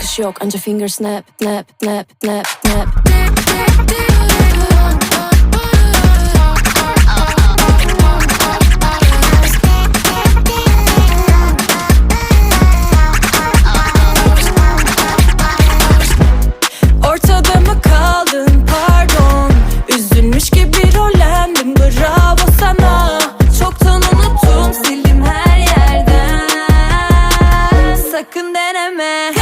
Bakış yok. Önce finger snap, snap, snap, snap, snap. Ortada mı kaldın? Pardon. Üzülmüş gibi rollendim bravo sana. Çoktan unuttum sildim her yerden. Sakın deneme.